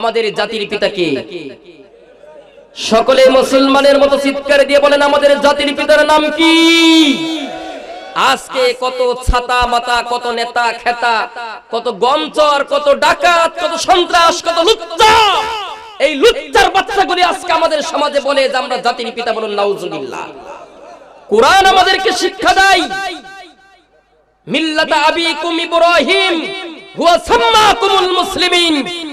আমাদের জাতির পিতা কে সকলে মুসলমানের মতো চিৎকার দিয়ে বলেন, আমাদের জাতির পিতার নাম কি? আজকে কত ছাতা মাতা, কত নেতা খেতা, কত গমচর, কত ডাকাত, কত সন্ত্রাস, কত লুচ্চা এই লুচ্চার বাচ্চাগুলি আজকে আমাদের সমাজে বলে যে আমরা জাতির পিতা বলুন, নাউজুবিল্লাহ। কোরআন আমাদেরকে শিক্ষা দেয়। মিল্লাতা আবিকুম ইব্রাহিম।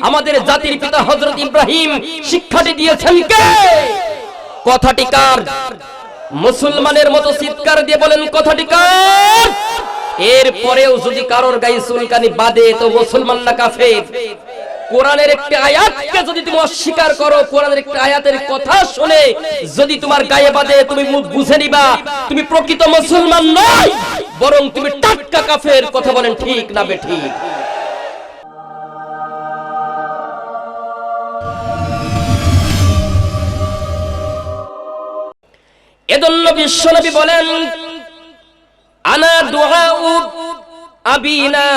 আমাদের জাতির পিতা হযরত ইব্রাহিম শিক্ষাটি দিয়েছেন কে? কথাটি কার? মুসলমানের মতো চিৎকার দিয়ে বলেন, কথাটি কার? এরপরেও যদি কারোর গায়ে চুলকানি বাদে তো মুসলমান না কাফের। কোরআনের একটি আয়াতকে যদি তুমি অস্বীকার করো, কোরআনের একটি আয়াতের কথা শুনে যদি তোমার গায়ে বাদে তুমি মুখ বুঝে নিবা, তুমি প্রকৃত মুসলমান নয়, বরং তুমি টাটকা কাফের। কথা বলেন, ঠিক না বে ঠিক? বিশ্বনবী বলেন, আনা আবিনা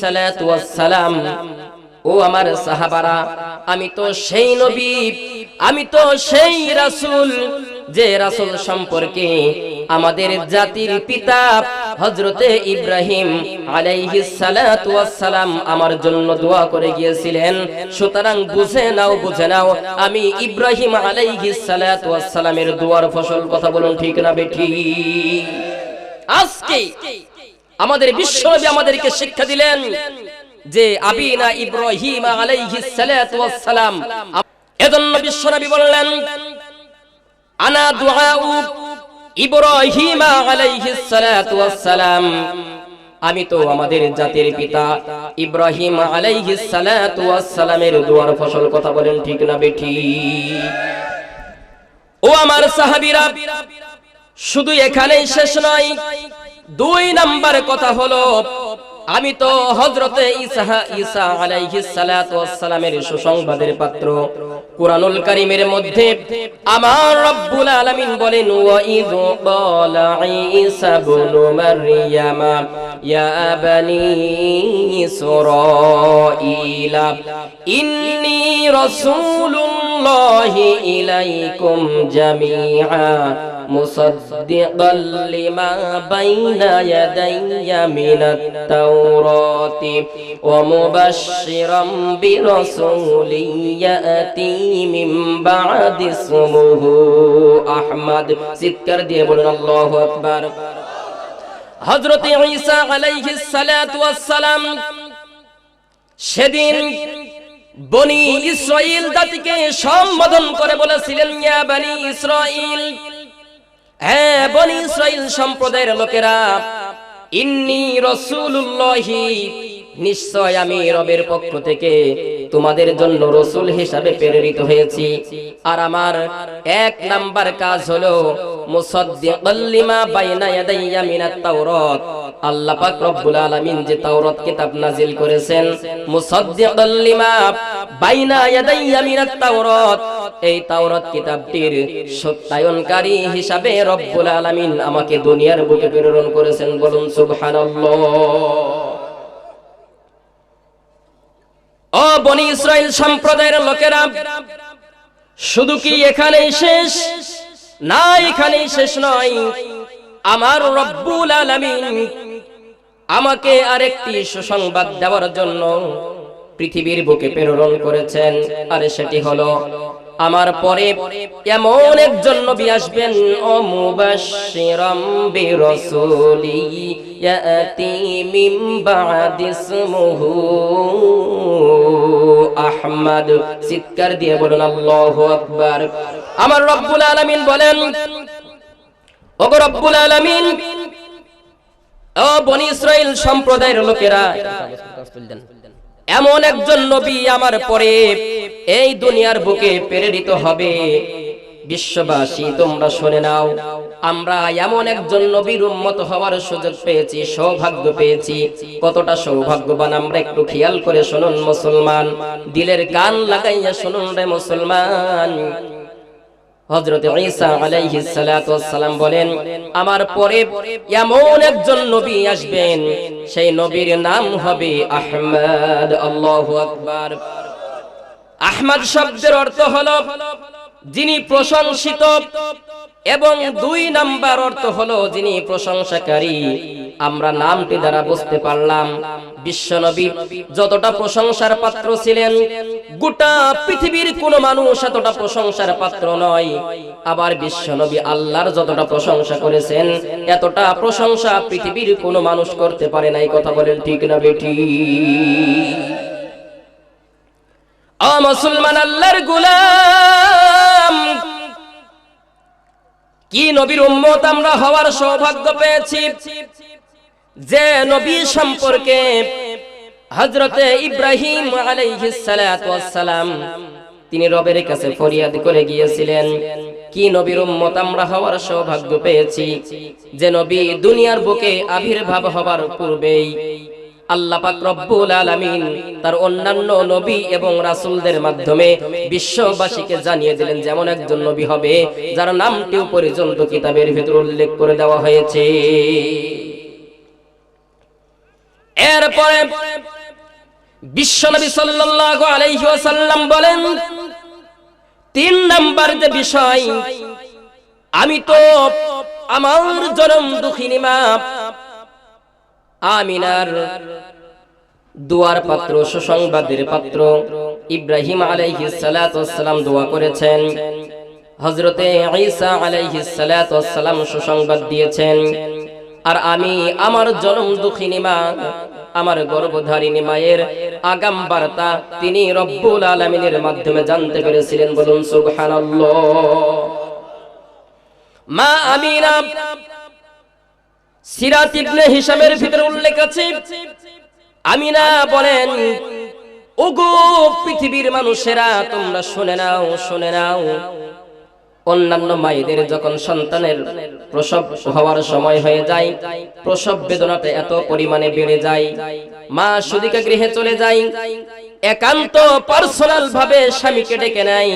সালাতু ও আমার সাহাবারা, আমি তো সেই নবী, আমি তো সেই রাসূল, যে রাসূল সম্পর্কে আমাদের জাতির পিতা হযরতে ইব্রাহিম সালাম আমার জন্য দোয়া করে গিয়েছিলেন, সুতরাং বুঝে নাও বুঝে নাও, আমি ইব্রাহিম সালামের দোয়ার ফসল কথা বলুন ঠিক না বেঠি? আজকে আমাদের বিশ্বনবী আমাদেরকে শিক্ষা দিলেন যে আবিনা ইব্রাহিম সালাম এজন্য বিশ্বনবী বললেন, আনা দুআউ আমি তো আমাদের জাতির পিতা ইব্রাহিম আলাইহিস সালাতু ওয়াস সালামের দুয়ার ফসল কথা বলেন ঠিক না বেঠি? ও আমার সাহাবীরা, শুধু এখানেই শেষ নয়, দুই নাম্বার কথা হলো আমি তো হজরতে আলাইহিস সালাতু ওয়াস সালামের সুসংবাদের পাত্র। কুরআনুল কারীমের মধ্যে আমার রব্বুল আলামিন বলেন, ওয়া ইয ক্বালা ঈসা ইবনু মারইয়ামা, ইয়া বানি ইসরাঈলা, ইন্নী রাসূলুল্লাহি ইলাইকুম জামিআ مصدقا لما بين يدي من التوراة ومبشرا برسول يأتي من بعد اسمه أحمد ستكر دي بلن الله أكبر হজরত ঈসা আলাইহিস সালাতু ওয়াস সালাম সেদিন বনি ইসরাইল জাতিকে সম্বোধন করে বলেছিলেন ইয়া বনি ইসরাইল। হ্যাঁ বনি ইসরাইল সম্প্রদায়ের লোকেরা ইন্নি রসুল্লাহি নিশ্চয় আমি রবের পক্ষ থেকে তোমাদের জন্য রসুল হিসাবে প্রেরিত হয়েছি। আর আমার এক নাম্বার কাজ হলো আলামিন যে কিতাব নাজিল করেছেন বাইনা এই কিতাবটির সত্যায়নকারী হিসাবে আলামিন আমাকে দুনিয়ার বুকে প্রেরণ করেছেন বলুন সুবহানাল্লাহ। ও বনি ইসরাইল সম্প্রদায়ের লোকেরা, শুধু কি এখানেই শেষ? না, এখানেই শেষ নয়। আমার রব্বুল আলামিন আমাকে আরেকটি সুসংবাদ দেওয়ার জন্য পৃথিবীর বুকে প্রেরণ করেছেন, আর সেটি হলো, আমার পরে এমন একজন নবী আসবেন ও মুবাশশিরাম বিরাসূলি। ইয়াতি মিন বাদি ইসমুহু আহমদ চিৎকার দিয়ে বলুন, আল্লাহু আকবার। আমার রব্বুল আলামিন বলেন, ওগো রব্বুল আলামিন, ও বনি ইসরাইল সম্প্রদায়ের লোকেরা, এমন একজন নবী আমার পরে এই দুনিয়ার বুকে প্রেরিত হবে। বিশ্ববাসী, তোমরা শুনে নাও। আমরা এমন একজন নবীর উম্মত হওয়ার সুযোগ পেয়েছি, সৌভাগ্য পেয়েছি। কতটা সৌভাগ্যবান, আমরা একটু খেয়াল করে শুনুন মুসলমান। দিলের কান লাগাইয়া শুনুন রে মুসলমান। ঈসা ওয়াসসালাম বলেন, আমার পরে এমন একজন নবী আসবেন, সেই নবীর নাম হবে আহমদ, আল্লাহু আকবার। আহমদ শব্দের অর্থ হলো যিনি প্রশংসিত এবং দুই নাম্বার অর্থ হলো যিনি প্রশংসাকারী। আমরা নামটি দ্বারা বুঝতে পারলাম, বিশ্বনবী যতটা প্রশংসার পাত্র ছিলেন, গোটা পৃথিবীর কোন মানুষ এতটা প্রশংসার পাত্র নয়। আবার বিশ্বনবী আল্লাহর যতটা প্রশংসা করেছেন, এতটা প্রশংসা পৃথিবীর কোনো মানুষ করতে পারে নাই। কথা বলেন ঠিক না বেটি মুসলমান আল্লাহর গোলাম। কি নবীর উম্মত আমরা হওয়ার সৌভাগ্য পেয়েছি? যে নবী সম্পর্কে হযরতে ইব্রাহিম ওয়াসসালাম তিনি রবের কাছে ফরিয়াদ করে গিয়েছিলেন, কি নবীর উম্মত আমরা হওয়ার সৌভাগ্য পেয়েছি? যে নবী দুনিয়ার বুকে আবির্ভাব হবার পূর্বেই আল্লাহ রব্বুল আলামিন তার অন্যান্য নবী এবং রাসূলদের মাধ্যমে বিশ্ববাসীকে জানিয়ে দিলেন যেমন একজন নবী হবে যার নামটিও পর্যন্ত কিতাবের ভিতর উল্লেখ করে দেওয়া হয়েছে। এরপরে বিশ্বনবী সাল্লাল্লাহু আলাইহি বলেন, তিন নাম্বার যে বিষয়, আমি তো আমার জনম দুঃখিনী মা আমিনার দুয়ার পাত্র, সুসংবাদের পাত্র ইব্রাহিম আলাইহিস সালাতু ওয়াসসালাম দোয়া করেছেন। হযরতে ঈসা আলাইহিস সালাতু ওয়াসসালাম সুসংবাদ দিয়েছেন। আর আমি আমার জনম দুঃখিনী মা আমার গর্ভধারিণী মায়ের আগাম বার্তা তিনি রব্বুল আলামিনের মাধ্যমে জানতে পেরেছিলেন বলুন সুবহানাল্লাহ। মা আমিনা সিরাত ইবনে হিশামের ভিতরে উল্লেখ আছে, আমিনা বলেন, ওগো পৃথিবীর মানুষেরা, তোমরা শুনে নাও শুনে নাও। অন্যান্য মায়েদের যখন সন্তানের প্রসব হওয়ার সময় হয়ে যায়, প্রসব বেদনাটা এত পরিমাণে বেড়ে যায়, মা সুদিকা গৃহে চলে যায়, একান্ত পার্সোনাল ভাবে স্বামীকে ডেকে নেয়।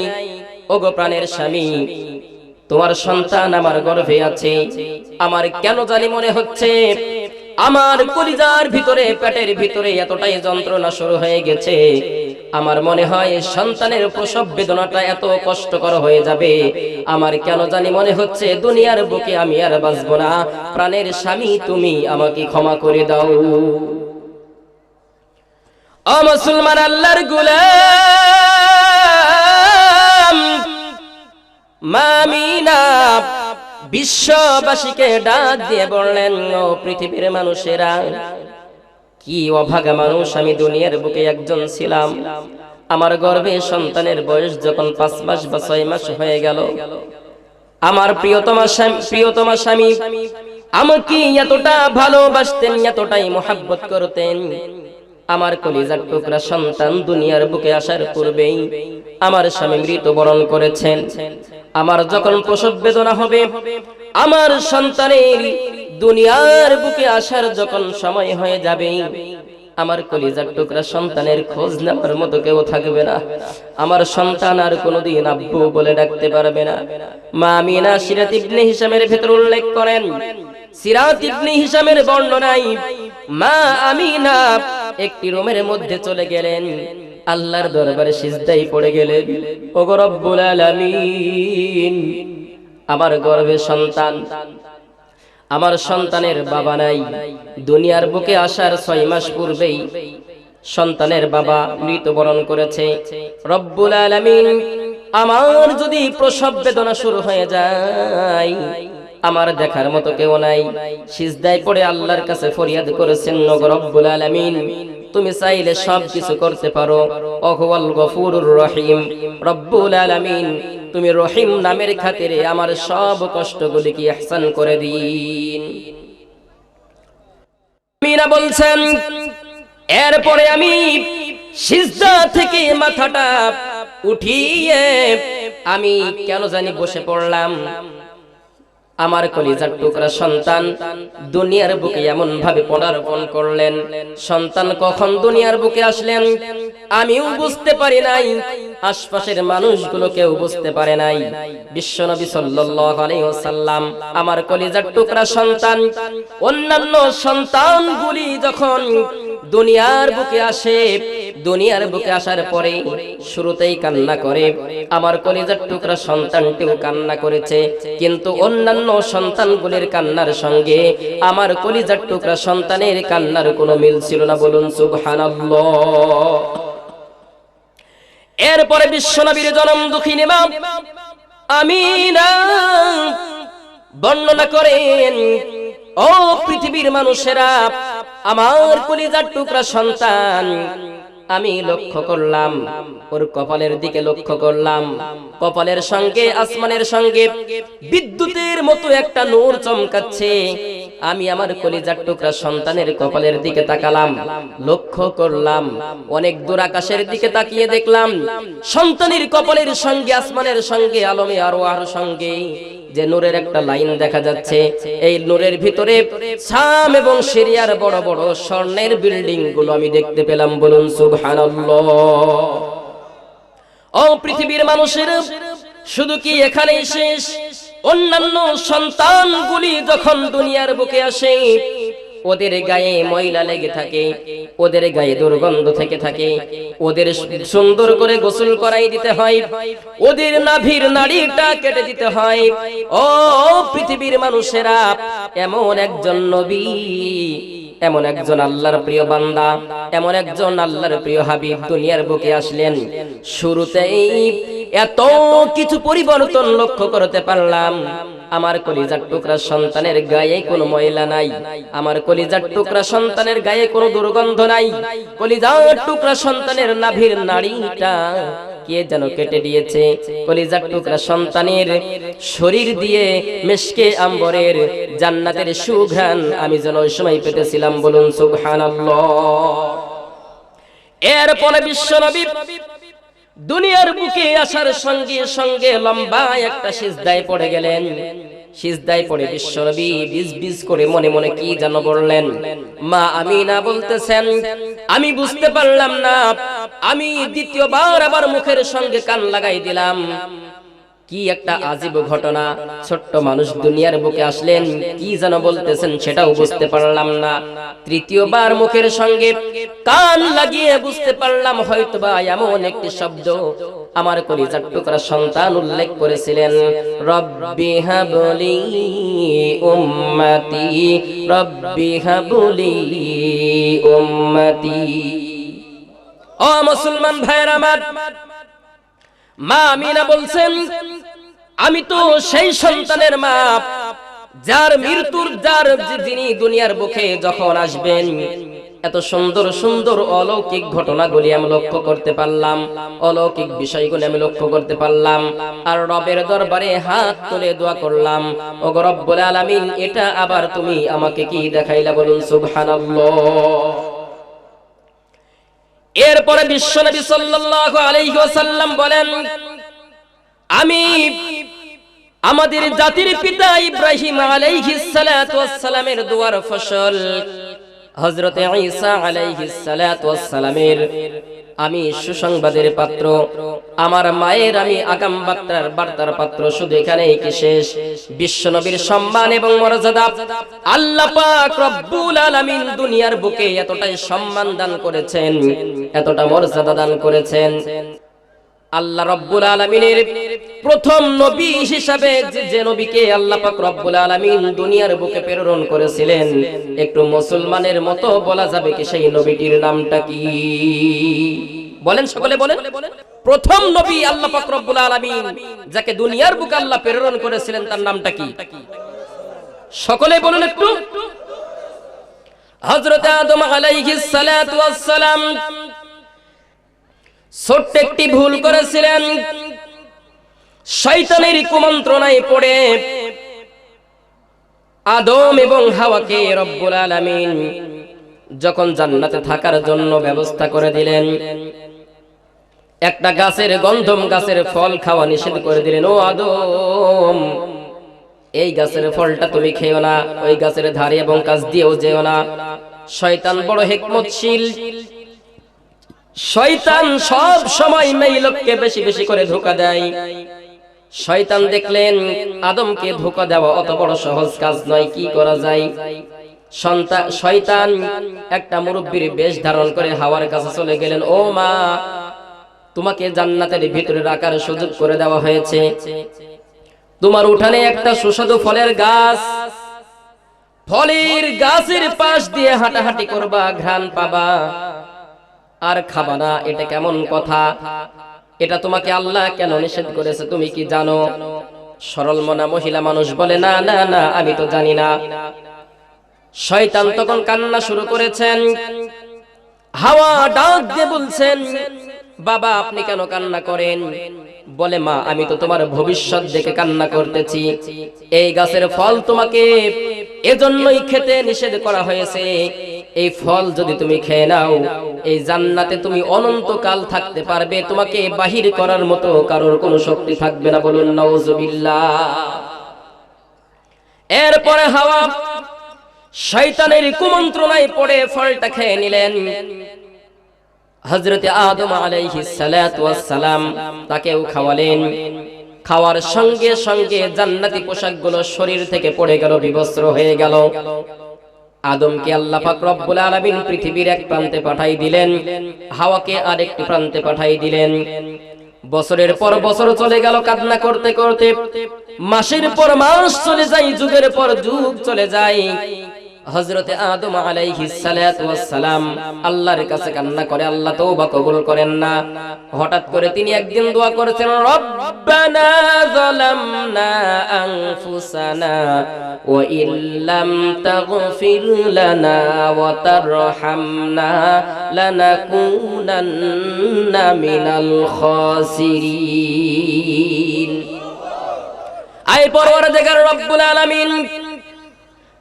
ওগো প্রাণের স্বামী তোমার সন্তান আমার গর্ভে আছে। আমার কেন জানি মনে হচ্ছে, আমার কলিজার ভিতরে, পেটের ভিতরে এতটাই যন্ত্রণা শুরু হয়ে গেছে। আমার মনে হয় সন্তানের প্রসব বেদনাটা এত কষ্টকর হয়ে যাবে। আমার কেন জানি মনে হচ্ছে, দুনিয়ার বুকে আমি আর বাঁচব না। প্রাণের স্বামী, তুমি আমাকে ক্ষমা করে দাও। মুসলমান আল্লাহর গুলাম! মামিনা, বিশ্ববাসীকে ডাক দিয়ে বললেন, ও পৃথিবীর মানুষেরা, কি অভাগা মানুষ, আমি দুনিয়ার বুকে একজন ছিলাম। আমার গর্ভে সন্তানের বয়স যখন পাঁচ মাস বা ছয় মাস হয়ে গেল। আমার প্রিয়তমা প্রিয়তমা স্বামী, আমাকে এতটা ভালোবাসতেন, এতটাই মোহাব্বত করতেন। আমার কলিজার টুকরা সন্তান দুনিয়ার বুকে আসার পূর্বেই আমার স্বামী মৃত্যুবরণ করেছেন। আমার যখন প্রসব বেদনা হবে, আমার সন্তানের দুনিয়ার বুকে আসার যখন সময় হয়ে যাবে, আমার কলিজার টুকরা সন্তানের খোঁজ নেওয়ার মতো কেউ থাকবে না। আমার সন্তান আর কোনোদিন আব্বু বলে ডাকতে পারবে না। মা আমিনা সিরাত ইবনে হিসামের ভেতর উল্লেখ করেন, সিরাত ইবনে হিসামের বর্ণনায় মা আমিনা একটি রুমের মধ্যে চলে গেলেন। আল্লাহর দরবারে সিজদাই পড়ে গেলেন ওগো রব্বুল আলামিন, আমার গর্ভে সন্তান, আমার সন্তানের বাবা নাই, দুনিয়ার বুকে আসার ছয় মাস পূর্বেই সন্তানের বাবা মৃত্যুবরণ করেছে। রব্বুল আলামিন, আমার যদি প্রসব বেদনা শুরু হয়ে যায়, আমার দেখার মতো কেউ নাই। সিজদায় পড়ে আল্লাহর কাছে ফরিয়াদ করেছেন নগর রব্বুল আলামিন তুমি চাইলে সব কিছু করতে পারো। অহওয়াল গফুরুর রহিম। রব্বুল আলামিন, তুমি রহিম নামের খাতিরে আমার সব কষ্টগুলিকে ইহসান করে দিন। মিনা বলছেন, এরপরে আমি সিজদা থেকে মাথাটা উঠিয়ে আমি কেন জানি বসে পড়লাম? আমার কলিজার টুকরা সন্তান দুনিয়ার বুকে এমন ভাবে পদার্পণ করলেন। সন্তান কখন দুনিয়ার বুকে আসলেন? আমিও বুঝতে পারি নাই। আশপাশের মানুষগুলো কেউ বুঝতে পারে নাই। বিশ্বনবী সাল্লাল্লাহু আলাইহি ওয়াসাল্লাম, আমার কলিজার টুকরা সন্তান, অন্যান্য সন্তানগুলি যখন দুনিয়ার বুকে আসে। দুনিয়ার বুকে আসার পরে শুরুতেই কান্না করে। আমার কলিজার টুকরা সন্তানটিও কান্না করেছে। কিন্তু অন্যান্য সন্তানগুলির কান্নার সঙ্গে আমার কলিজার টুকরা সন্তানের কান্নার কোনো মিল ছিল না। বলুন সুবহানাল্লাহ। এরপরে বিশ্বনবীর জন্ম দুঃখিনী মা আমিনা বর্ণনা করেন ও পৃথিবীর মানুষেরা, আমার কলিজার টুকরা সন্তান, আমি লক্ষ্য করলাম, ওর কপালের দিকে লক্ষ্য করলাম। কপালের সঙ্গে, আসমানের সঙ্গে বিদ্যুতের মতো একটা নূর চমকাচ্ছে। আমি আমার কলিজার টুকরা সন্তানের কপালের দিকে তাকালাম, লক্ষ্য করলাম, অনেক দূর আকাশের দিকে তাকিয়ে দেখলাম, সন্তানের কপালের সঙ্গে, আসমানের সঙ্গে, আলমে আরও আর সঙ্গে যে নূরের একটা লাইন দেখা যাচ্ছে, এই নূরের ভিতরে শাম এবং সিরিয়ার বড় বড় স্বর্ণের বিল্ডিংগুলো আমি দেখতে পেলাম, বলুন ও পৃথিবীর মানুষের, শুধু কি এখানেই শেষ? অন্যান্য সন্তানগুলি যখন দুনিয়ার বুকে আসে ওদের গায়ে ময়লা লেগে থাকে, ওদের গায়ে দুর্গন্ধ থেকে থাকে, ওদের সুন্দর করে গোসল করাই দিতে হয়, ওদের নাভির নাড়িটা কেটে দিতে হয়। ও পৃথিবীর মানুষেরা, এমন একজন নবী, এমন একজন আল্লাহর প্রিয় বান্দা, এমন একজন আল্লাহর প্রিয় হাবিব দুনিয়ার বুকে আসলেন। শুরুতেই এত কিছু পরিবর্তন লক্ষ্য করতে পারলাম। আমার কলিজার টুকরা সন্তানের গায়ে কোনো ময়লা নাই। আমার কলিজার টুকরা সন্তানের গায়ে কোনো দুর্গন্ধ নাই। কলিজার টুকরা সন্তানের নাভির নাড়িটা কে যেন কেটে দিয়েছে। কলিজার টুকরা সন্তানের শরীর দিয়ে মেশকে আম্বরের জান্নাতের সুঘ্রাণ আমি যেন ওই সময় পেতেছিলাম বলুন, সুবহানাল্লাহ। এরপরে বিশ্বনবী দুনিয়ার বুকে আসার সঙ্গে সঙ্গে লম্বা একটা সিজদায় পড়ে গেলেন। সিজদায় পড়ে বিশ্বনবী বিজ বিজ করে মনে মনে কি যেন বললেন, মা আমি না বলতেছেন, আমি বুঝতে পারলাম না। আমি দ্বিতীয়বার আবার মুখের সঙ্গে কান লাগাই দিলাম। কি একটা আজীব ঘটনা? ছোট্ট মানুষ দুনিয়ার বুকে আসলেন, কি যেন বলতেছেন সেটাও বুঝতে পারলাম না। তৃতীয়বার মুখের সঙ্গে কান লাগিয়ে বুঝতে পারলাম, হয়তোবা এমন একটি শব্দ আমার কলিজার টুকরা সন্তান উল্লেখ করেছিলেন। রব্বি হাবলি উম্মতি, রব্বি হাবলি উম্মতি। ও মুসলমান ভাইয়ের আমার, মা আমিনা বলছেন আমি তো সেই সন্তানের মা। যার মৃত্যুর যার যিনি দুনিয়ার বুকে যখন আসবেন এত সুন্দর সুন্দর অলৌকিক ঘটনাগুলি আমি লক্ষ্য করতে পারলাম। অলৌকিক বিষয়গুলি আমি লক্ষ্য করতে পারলাম। আর রবের দরবারে হাত তুলে দোয়া করলাম। ও রব্বুল আলামিন এটা আবার তুমি আমাকে কি দেখাইলা বলুন? সুবহানাল্লাহ। এরপরে বিশ্বনবী সাল্লাল্লাহু আলাইহি ওয়াসাল্লাম বলেন আমি আমাদের জাতির পিতা ইব্রাহিম আলাইহিস সালাতু ওয়াস সালামের দুয়ার ফসল। হযরতে ঈসা আলাইহিস সালাতু ওয়াস সালামের আমি সুসংবাদের পাত্র। আমার মায়ের আমি আগাম বার্তার বার্তার পাত্র। শুধু এখানেই কি শেষ? বিশ্বনবীর সম্মান এবং মর্যাদা। আল্লাহ পাক রব্বুল আলামিন দুনিয়ার বুকে এতটাই সম্মান দান করেছেন, এতটা মর্যাদা দান করেছেন। আল্লাহ রব্বুল আলামিনের প্রথম নবী হিসাবে যে নবীকে আল্লাহ পাক রব্বুল আলামিন দুনিয়ার বুকে প্রেরণ করেছিলেন, একটু মুসলমানের মতো বলা যাবে কি সেই নবীটির নামটা কি? বলেন সকলে বলেন। প্রথম নবী আল্লাহ পাক রব্বুল আলামিন যাকে দুনিয়ার বুকে আল্লাহ প্রেরণ করেছিলেন, তার নামটা কি? সকলে বলুন একটু। হযরত আদম আলাইহিস সালাতু ওয়াস সালাম ছোট্ট একটি ভুল করেছিলেন। শয়তানের কুমন্ত্রণায় পড়ে আদম এবং হাওয়াকে রব্বুল আলামিন যখন জান্নাতে থাকার জন্য ব্যবস্থা করে দিলেন, একটা গাছের গন্ধম গাছের ফল খাওয়া নিষেধ করে দিলেন, ও আদম, এই গাছের ফলটা তুমি খেও না, ওই গাছের ধারে এবং কাছ দিয়েও যেও না। শয়তান বড় হেকমতশীল। শয়তান সব সময় মেয়ে লোককে বেশি বেশি করে ধোকা দেয়। শয়তান দেখলেন আদমকে ধোকা দেওয়া অত বড় সহজ কাজ নয়, কি করা যায়? শয়তান একটা মুরব্বীর বেশ ধারণ করে হাওয়ার কাছে চলে গেলেন, ও মা, তোমাকে জান্নাতের ভিতরে রাখার সুযোগ করে দেওয়া হয়েছে। তোমার উঠানে একটা সুস্বাদু ফলের গাছ। ফলের গাছের পাশ দিয়ে হাঁটাহাঁটি করবা, ঘ্রাণ পাবা। আর খাবা না, এটা কেমন কথা? এটা তোমাকে আল্লাহ কেন নিষেধ করেছে, তুমি কি জানো? সরল মনা মহিলা মানুষ বলে, না না না, আমি তো জানি না। শয়তান তখন কান্না শুরু করেছেন। হাওয়া ডাক দিয়ে বলছেন, বাবা, আপনি কেন কান্না করেন? বলে, মা, আমি তো তোমার ভবিষ্যৎ দেখে কান্না করতেছি। এই গাছের ফল তোমাকে এজন্যই খেতে নিষেধ করা হয়েছে। এই ফল যদি তুমি খেয়ে নাও, এই জান্নাতে তুমি অনন্তকাল থাকতে পারবে। তোমাকে বাহির করার মতো কারোর কোনো শক্তি থাকবে না বলুন, নাউজুবিল্লাহ। এরপরে হাওয়া, শয়তানের কুমন্ত্রণায় পড়ে ফলটা খেয়ে নিলেন। হজরতে আদম ওয়াস সালাম তাকেও খাওয়ালেন। খাওয়ার সঙ্গে সঙ্গে জান্নাতি পোশাকগুলো শরীর থেকে পড়ে গেল, বিবস্ত্র হয়ে গেল। আদমকে আল্লাহ পাক রব্বুল আলামিন পৃথিবীর এক প্রান্তে পাঠাই দিলেন, হাওয়াকে আরেকটি প্রান্তে পাঠাই দিলেন। বছরের পর বছর চলে গেল কান্না করতে করতে, মাসের পর মাস চলে যায়, যুগের পর যুগ চলে যায়। হযরতে আদম আলাইহিস সালাতু সালাম আল্লাহর কাছে কান্না করে, আল্লাহ তওবা কবুল করেন না। হঠাৎ করে তিনি একদিন দোয়া করেছেন, রব্বানা যালামনা আনফুসানা ওয়া ইল্লাম তাগফির লানা ওয়া তারহামনা লানাকুনান্না মিনাল খাসিরিন। আয় পরওয়ারদিগার রব্বুল আলামিন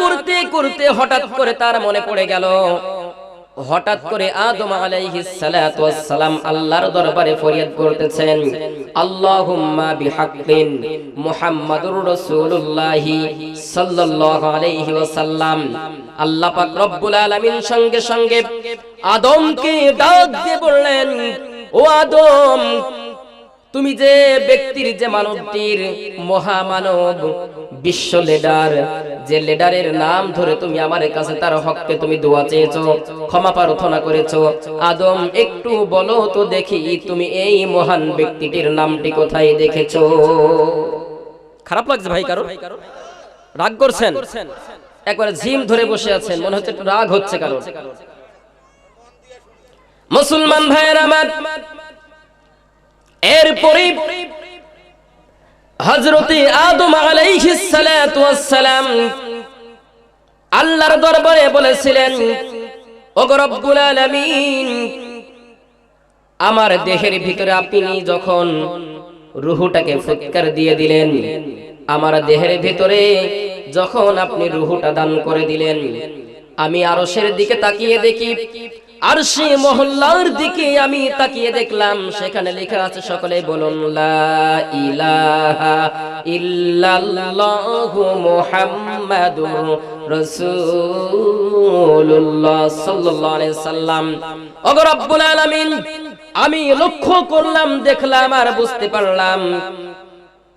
করতে করতে হঠাৎ করে তার মনে পড়ে গেল। হঠাৎ করে আদম আলাইহিস সালাতু ওয়াস সালাম আল্লাহর দরবারে ফরিয়াদ করতেছেন। আল্লাহুম্মা বিহাক্কিন মুহাম্মাদুর রাসূলুল্লাহ সাল্লাল্লাহু আলাইহি ওয়াসাল্লাম। আল্লাহ পাক রব্বুল আলামিন সঙ্গে সঙ্গে আদমকে ডাক দিয়ে বললেন, ও আদম তুমি যে ব্যক্তির, যে মানবটির মহামানব বিশ্ব লিডার, যে লিডারের নাম ধরে তুমি আমার কাছে তার হককে তুমি দোয়া চেয়েছো, ক্ষমা প্রার্থনা করেছ। আদম, একটু বলো তো দেখি তুমি এই মহান ব্যক্তিটির নামটি কোথায় দেখেছ? খারাপ লাগছে ভাই কারও রাগ করছেন? একবার জিম ধরে বসে আছেন, মনে হচ্ছে একটু রাগ হচ্ছে কারও মুসলমান ভাইয়ের আমার এরপরে হজরতে আদম আল্লাহর দরবারে বলেছিলেন আমার দেহের ভিতরে আপনি যখন রুহুটাকে ফুৎকার দিয়ে দিলেন, আমার দেহের ভিতরে যখন আপনি রুহুটা দান করে দিলেন আমি আরশের দিকে তাকিয়ে দেখি আর সে মহল্লার দিকে আমি তাকিয়ে দেখলাম, সেখানে লেখা আছে সকলে বলুন আমি লক্ষ্য করলাম, দেখলাম আর বুঝতে পারলাম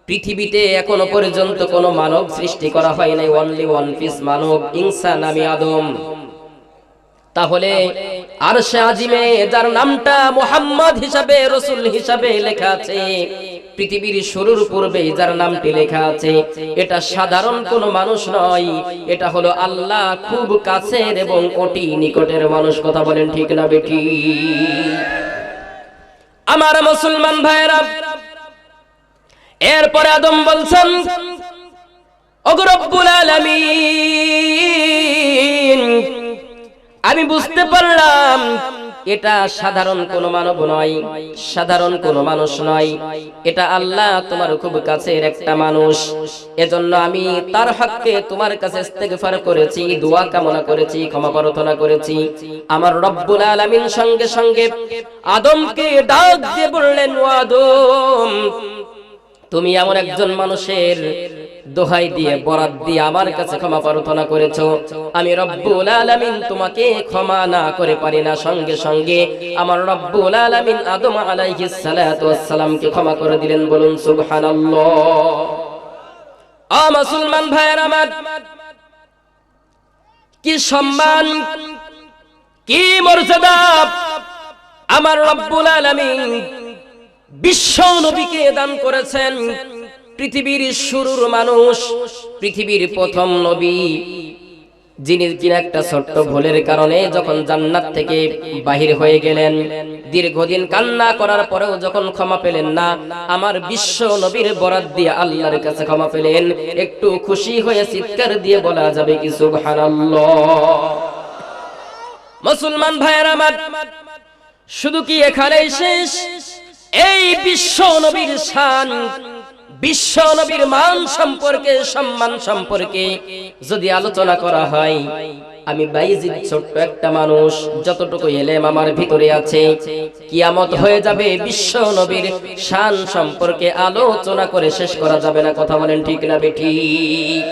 পৃথিবীতে এখনও পর্যন্ত কোনো মানব সৃষ্টি করা হয় নাই। অনলি ওয়ান পিস মানব ইনসান আমি আদম। তাহলে আর সে আজিমে যার নামটা মোহাম্মদ হিসাবে, রসুল হিসাবে লেখা আছে, পৃথিবীর শুরুর পূর্বে যার নামটি লেখা আছে, এটা সাধারণ কোনো মানুষ নয়, এটা হলো আল্লাহ খুব কাছের এবং অতি নিকটের মানুষ, কথা বলেন ঠিক না বেটি আমার মুসলমান ভাইরা এরপরে আদম বলছেন অগরব্বুল আলামিন, আমি বুঝতে পারলাম, এটা সাধারণ কোনো মানব নয়, সাধারণ কোনো মানুষ নয়। এটা আল্লাহ তোমার খুব কাছের একটা মানুষ। এজন্য আমি তার হককে তোমার কাছে ইস্তেগফার করেছি, দোয়া কামনা করেছি, ক্ষমা প্রার্থনা করেছি। আমার রব্বুল আলামিন সঙ্গে সঙ্গে আদমকে ডাক দিয়ে বললেন, ও আদম তুমি এমন একজন মানুষের দোহাই দিয়ে, বরাত দিয়ে আমার কাছে ক্ষমা প্রার্থনা করেছ। আমি রব্বুল আলামিন তোমাকে ক্ষমা না করে পারি না। সঙ্গে সঙ্গে আমার রব্বুল আলামিন আদম আলাইহিস সালাতু ওয়াস সালামকে ক্ষমা করে দিলেন। বলুন, সুবহানাল্লাহ। আ মুসলমান ভাইয়ের আমার, কি সম্মান, কি মর্যাদা? আমার রব্বুল আলামিন বিশ্ব নবীকে দান করেছেন। পৃথিবীর শুরুর মানুষ, পৃথিবীর প্রথম নবী। যিনি কিনা একটা ছোট্ট ভুলের কারণে যখন জান্নাত থেকে বাহির হয়ে গেলেন, দীর্ঘদিন কান্না করার পরেও যখন ক্ষমা পেলেন না, আমার বিশ্ব নবীর বরাত দিয়ে আল্লাহর কাছে ক্ষমা পেলেন। একটু খুশি হয়ে চিৎকার দিয়ে বলা যাবে কি মুসলমান ভাইয়ের আমার, শুধু কি এখানেই শেষ? এই বিশ্ব নবীর শান, বিশ্ব নবীর মান সম্পর্কে, সম্মান সম্পর্কে যদি আলোচনা করা হয়, আমি বাইজিদ ছোট্ট একটা মানুষ, যতটুকু এলেম আমার ভিতরে আছে, কিয়ামত হয়ে যাবে, বিশ্ব নবীর শান সম্পর্কে আলোচনা করে শেষ করা যাবে না, কথা বলেন ঠিক না বেঠিক